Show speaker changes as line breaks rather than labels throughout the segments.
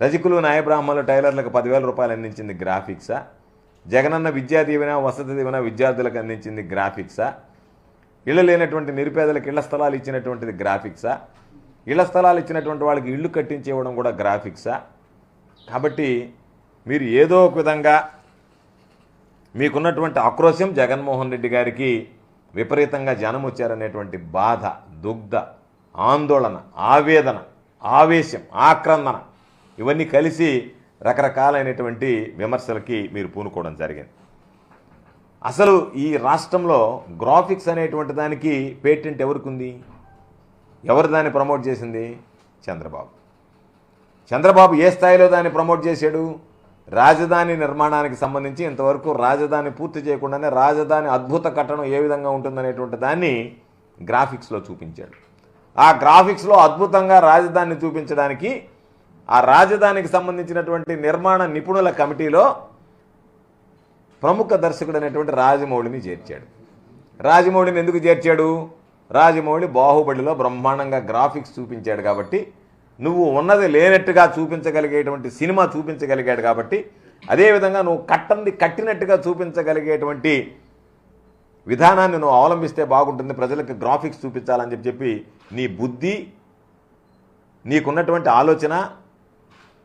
రజకులు నాయబ్రాహ్మణులు టైలర్లకు పదివేల రూపాయలు అందించింది గ్రాఫిక్సా? జగనన్న విద్యా దీవెన వసతి దీవెన విద్యార్థులకు అందించింది గ్రాఫిక్సా? ఇళ్ళు లేనటువంటి నిరుపేదలకు ఇళ్ళ స్థలాలు ఇచ్చినటువంటిది గ్రాఫిక్సా? ఇళ్ళ స్థలాలు ఇచ్చినటువంటి వాళ్ళకి ఇళ్ళు కట్టించి ఇవ్వడం కూడా గ్రాఫిక్సా? కాబట్టి మీరు ఏదో ఒక విధంగా మీకున్నటువంటి ఆక్రోశం జగన్మోహన్ రెడ్డి గారికి విపరీతంగా జనం వచ్చారనేటువంటి బాధ దుగ్ధ ఆందోళన ఆవేదన ఆవేశం ఆక్రందన. ఇవన్నీ కలిసి రకరకాలైనటువంటి విమర్శలకి మీరు పూనుకోవడం జరిగింది. అసలు ఈ రాష్ట్రంలో గ్రాఫిక్స్ అనేటువంటి దానికి పేటెంట్ ఎవరికి ఉంది ఎవరు దాన్ని ప్రమోట్ చేసింది? చంద్రబాబు. చంద్రబాబు ఏ స్థాయిలో దాన్ని ప్రమోట్ చేశాడు? రాజధాని నిర్మాణానికి సంబంధించి ఇంతవరకు రాజధాని పూర్తి చేయకుండానే రాజధాని అద్భుత కట్టడం ఏ విధంగా ఉంటుందనేటువంటి దాన్ని గ్రాఫిక్స్లో చూపించాడు. ఆ గ్రాఫిక్స్లో అద్భుతంగా రాజధానిని చూపించడానికి ఆ రాజధానికి సంబంధించినటువంటి నిర్మాణ నిపుణుల కమిటీలో ప్రముఖ దర్శకుడు అనేటువంటి రాజమౌళిని చేర్చాడు. రాజమౌళిని ఎందుకు చేర్చాడు? రాజమౌళి బాహుబలిలో బ్రహ్మాండంగా గ్రాఫిక్స్ చూపించాడు కాబట్టి నువ్వు ఉన్నది లేనట్టుగా చూపించగలిగేటువంటి సినిమా చూపించగలిగాడు కాబట్టి అదేవిధంగా నువ్వు కట్టంది కట్టినట్టుగా చూపించగలిగేటువంటి విధానాన్ని నువ్వు అవలంబిస్తే బాగుంటుంది ప్రజలకు గ్రాఫిక్స్ చూపించాలని చెప్పి చెప్పి నీ బుద్ధి నీకున్నటువంటి ఆలోచన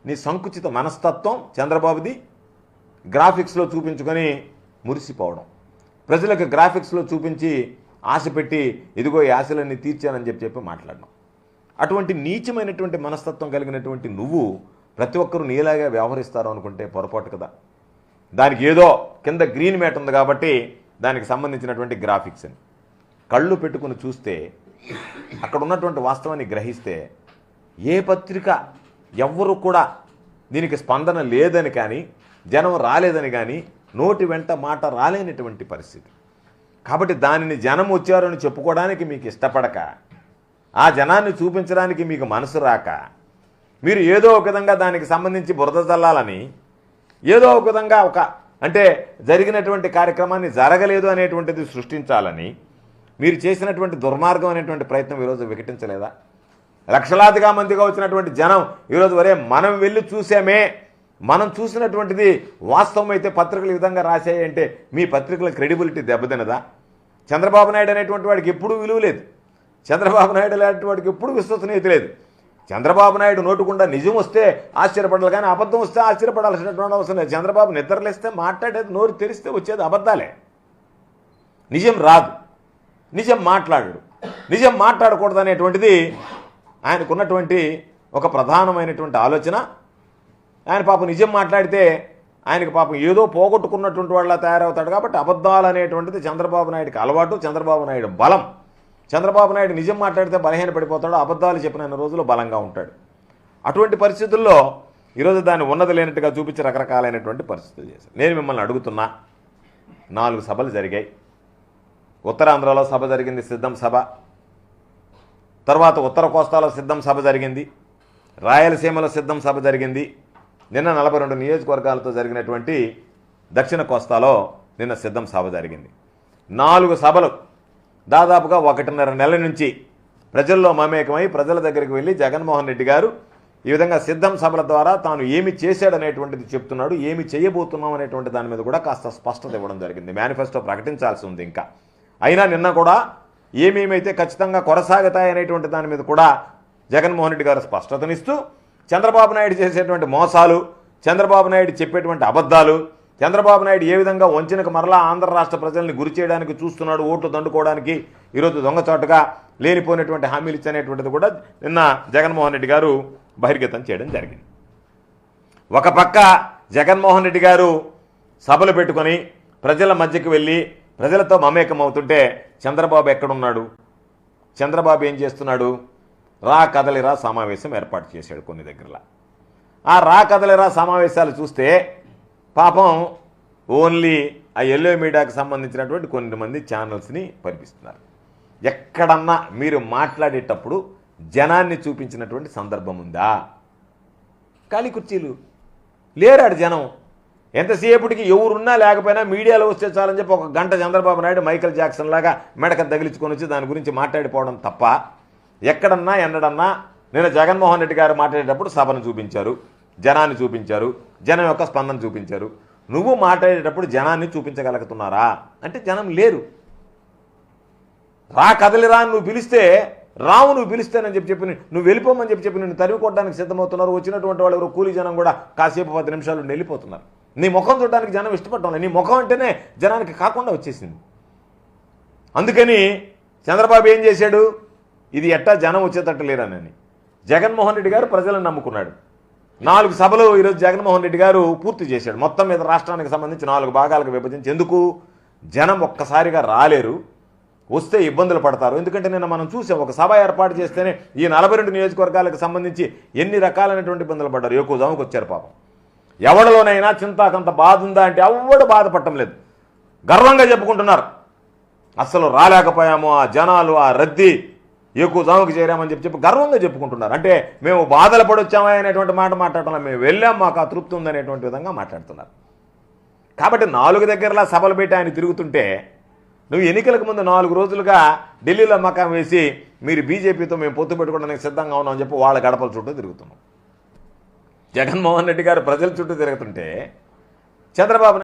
నీ సంకుచిత మనస్తత్వం చంద్రబాబుది గ్రాఫిక్స్లో చూపించుకొని మురిసిపోవడం. ప్రజలకు గ్రాఫిక్స్లో చూపించి ఆశ పెట్టి ఇదిగో ఈ ఆశలన్నీ తీర్చానని చెప్పి చెప్పి మాట్లాడడం. అటువంటి నీచమైనటువంటి మనస్తత్వం కలిగినటువంటి నువ్వు ప్రతి ఒక్కరూ నీలాగా వ్యవహరిస్తారు అనుకుంటే పొరపాటు కదా. దానికి ఏదో కింద గ్రీన్ మ్యాట్ ఉంది కాబట్టి దానికి సంబంధించినటువంటి గ్రాఫిక్స్ అని. కళ్ళు పెట్టుకుని చూస్తే అక్కడ ఉన్నటువంటి వాస్తవాన్ని గ్రహిస్తే ఏ పత్రిక ఎవ్వరు కూడా దీనికి స్పందన లేదని కానీ జనం రాలేదని కానీ నోటి వెంట మాట రాలేనటువంటి పరిస్థితి. కాబట్టి దానిని జనం వచ్చారని చెప్పుకోవడానికి మీకు ఇష్టపడక ఆ జనాన్ని చూపించడానికి మీకు మనసు రాక మీరు ఏదో ఒక విధంగా దానికి సంబంధించి బురద చల్లాలని ఏదో ఒక విధంగా ఒక అంటే జరిగినటువంటి కార్యక్రమాన్ని జరగలేదు అనేటువంటిది సృష్టించాలని మీరు చేసినటువంటి దుర్మార్గం అనేటువంటి ప్రయత్నం ఈరోజు వికటించలేదా? లక్షలాదిగా మందిగా వచ్చినటువంటి జనం ఈరోజు వరే మనం వెళ్ళి చూసామే. మనం చూసినటువంటిది వాస్తవం అయితే పత్రికలు ఈ విధంగా రాశాయంటే మీ పత్రికల క్రెడిబిలిటీ దెబ్బతినదా చంద్రబాబు నాయుడు అనేటువంటి వాడికి ఎప్పుడూ విలువ లేదు. చంద్రబాబు నాయుడు లాంటి వాడికి ఎప్పుడు విశ్వసనీయత లేదు. చంద్రబాబు నాయుడు నోటుకుండా నిజం వస్తే ఆశ్చర్యపడాలి కానీ అబద్ధం వస్తే ఆశ్చర్యపడాల్సినటువంటి అవసరం లేదు. చంద్రబాబు నిద్రలేస్తే మాట్లాడేది నోరు తెరిస్తే వచ్చేది అబద్ధాలే. నిజం రాదు. నిజం మాట్లాడడు. నిజం మాట్లాడకూడదు అనేటువంటిది ఆయనకున్నటువంటి ఒక ప్రధానమైనటువంటి ఆలోచన. ఆయన పాపం నిజం మాట్లాడితే ఆయనకి పాపం ఏదో పోగొట్టుకున్నటువంటి వాళ్ళ తయారవుతాడు కాబట్టి అబద్ధాలు అనేటువంటిది చంద్రబాబు నాయుడికి అలవాటు చంద్రబాబు నాయుడు బలం. చంద్రబాబు నాయుడు నిజం మాట్లాడితే బలహీన పడిపోతాడు అబద్ధాలు చెప్పిన రోజులు బలంగా ఉంటాడు. అటువంటి పరిస్థితుల్లో ఈరోజు దాన్ని ఉన్నది లేనట్టుగా చూపించి రకరకాలైనటువంటి పరిస్థితులు చేశారు. నేను మిమ్మల్ని అడుగుతున్నా నాలుగు సభలు జరిగాయి. ఉత్తరాంధ్రలో సభ జరిగింది సిద్ధం సభ. తర్వాత ఉత్తర కోస్తాలో సిద్ధం సభ జరిగింది. రాయలసీమలో సిద్ధం సభ జరిగింది. నిన్న నలభై రెండు నియోజకవర్గాలతో జరిగినటువంటి దక్షిణ కోస్తాలో నిన్న సిద్ధం సభ జరిగింది. నాలుగు సభలు దాదాపుగా ఒకటిన్నర నెల నుంచి ప్రజల్లో మమేకమై ప్రజల దగ్గరికి వెళ్ళి జగన్మోహన్ రెడ్డి గారు ఈ విధంగా సిద్ధం సభల ద్వారా తాను ఏమి చేశాడనేటువంటిది చెప్తున్నాడు ఏమి చేయబోతున్నాం అనేటువంటి దాని మీద కూడా కాస్త స్పష్టత ఇవ్వడం జరిగింది. మేనిఫెస్టో ప్రకటించాల్సి ఉంది ఇంకా. అయినా నిన్న కూడా ఏమేమైతే ఖచ్చితంగా కొనసాగుతాయనేటువంటి దాని మీద కూడా జగన్మోహన్ రెడ్డి గారు స్పష్టతనిస్తూ చంద్రబాబు నాయుడు చేసేటువంటి మోసాలు చంద్రబాబు నాయుడు చెప్పేటువంటి అబద్ధాలు చంద్రబాబు నాయుడు ఏ విధంగా వంచనకు మరలా ఆంధ్ర రాష్ట్ర ప్రజల్ని గురి చేయడానికి చూస్తున్నాడు ఓట్లు దండుకోవడానికి ఈరోజు దొంగచాటుగా లేనిపోయినటువంటి హామీలు ఇచ్చనేటువంటిది కూడా నిన్న జగన్మోహన్ రెడ్డి గారు బహిర్గతం చేయడం జరిగింది. ఒక పక్క జగన్మోహన్ రెడ్డి గారు సభలు పెట్టుకొని ప్రజల మధ్యకు వెళ్ళి ప్రజలతో మమేకం అవుతుంటే చంద్రబాబు ఎక్కడున్నాడు? చంద్రబాబు ఏం చేస్తున్నాడు? రా కదలిరా సమావేశం ఏర్పాటు చేశాడు కొన్ని దగ్గరలో. ఆ రా కదలిరా సమావేశాలు చూస్తే పాపం ఓన్లీ ఆ ఎల్లో మీడియాకి సంబంధించినటువంటి కొన్ని మంది ఛానల్స్ని పరిపిస్తున్నారు. ఎక్కడన్నా మీరు మాట్లాడేటప్పుడు జనాన్ని చూపించినటువంటి సందర్భం ఉందా? ఖాళీ కుర్చీలు లేరాడు జనం. ఎంతసేపటికి ఎవరున్నా లేకపోయినా మీడియాలో వస్తే చాలని చెప్పి ఒక గంట చంద్రబాబు నాయుడు మైకల్ జాక్సన్ లాగా మెడక తగిలించుకొని వచ్చి దాని గురించి మాట్లాడిపోవడం తప్ప ఎక్కడన్నా ఎన్నడన్నా నేను జగన్మోహన్ రెడ్డి గారు మాట్లాడేటప్పుడు సభను చూపించారు జనాన్ని చూపించారు జనం యొక్క స్పందన చూపించారు. నువ్వు మాట్లాడేటప్పుడు జనాన్ని చూపించగలుగుతున్నారా? అంటే జనం లేరు. రా కదలిరా నువ్వు పిలిస్తే రావు నువ్వు పిలిస్తేనని చెప్పి చెప్పి నువ్వు వెళ్ళిపోమని చెప్పి చెప్పి నిన్ను తరిమి కొట్టడానికి సిద్ధమవుతున్నారు. వచ్చినటువంటి వాళ్ళు ఎవరు కూలీ జనం కూడా కాసేపు పది నిమిషాలు వెళ్ళిపోతున్నారు. నీ ముఖం చూడడానికి జనం ఇష్టపడటం లేదు. నీ ముఖం అంటేనే జనానికి కాకుండా వచ్చేసింది. అందుకని చంద్రబాబు ఏం చేశాడు? ఇది ఎట్టా జనం వచ్చేటట్టు లేరానని జగన్మోహన్ రెడ్డి గారు ప్రజలను నమ్ముకున్నాడు. నాలుగు సభలు ఈరోజు జగన్మోహన్ రెడ్డి గారు పూర్తి చేశాడు. మొత్తం మీద రాష్ట్రానికి సంబంధించి నాలుగు భాగాలకు విభజించి ఎందుకు? జనం ఒక్కసారిగా రాలేరు. వస్తే ఇబ్బందులు పడతారు. ఎందుకంటే నిన్న మనం చూసాం ఒక సభ ఏర్పాటు చేస్తేనే ఈ నలభై రెండు నియోజకవర్గాలకు సంబంధించి ఎన్ని రకాలైనటువంటి ఇబ్బందులు పడ్డారు? ఎక్కువ జాముకు వచ్చారు పాపం. ఎవడలోనైనా చింతాకంత బాధ ఉందా అంటే ఎవడు బాధపడటం లేదు. గర్వంగా చెప్పుకుంటున్నారు. అసలు రాలేకపోయాము ఆ జనాలు ఆ రద్దీ ఎక్కువ జాముకి చేరామని చెప్పి చెప్పి గర్వంగా చెప్పుకుంటున్నారు. అంటే మేము బాధలు పడొచ్చామా అనేటువంటి మాట మాట్లాడటం మేము వెళ్ళాం మాకు ఆ తృప్తి ఉందనేటువంటి విధంగా మాట్లాడుతున్నారు. కాబట్టి నాలుగు దగ్గరలా సభలు పెట్టి ఆయన తిరుగుతుంటే నువ్వు ఎన్నికలకు ముందు నాలుగు రోజులుగా ఢిల్లీలో మకాం వేసి మీరు బీజేపీతో మేము పొత్తు పెట్టుకోవడానికి సిద్ధంగా ఉన్నామని చెప్పి వాళ్ళ గడపల చుట్టూ తిరుగుతున్నాం. జగన్మోహన్ రెడ్డి గారు ప్రజల చుట్టూ తిరుగుతుంటే చంద్రబాబు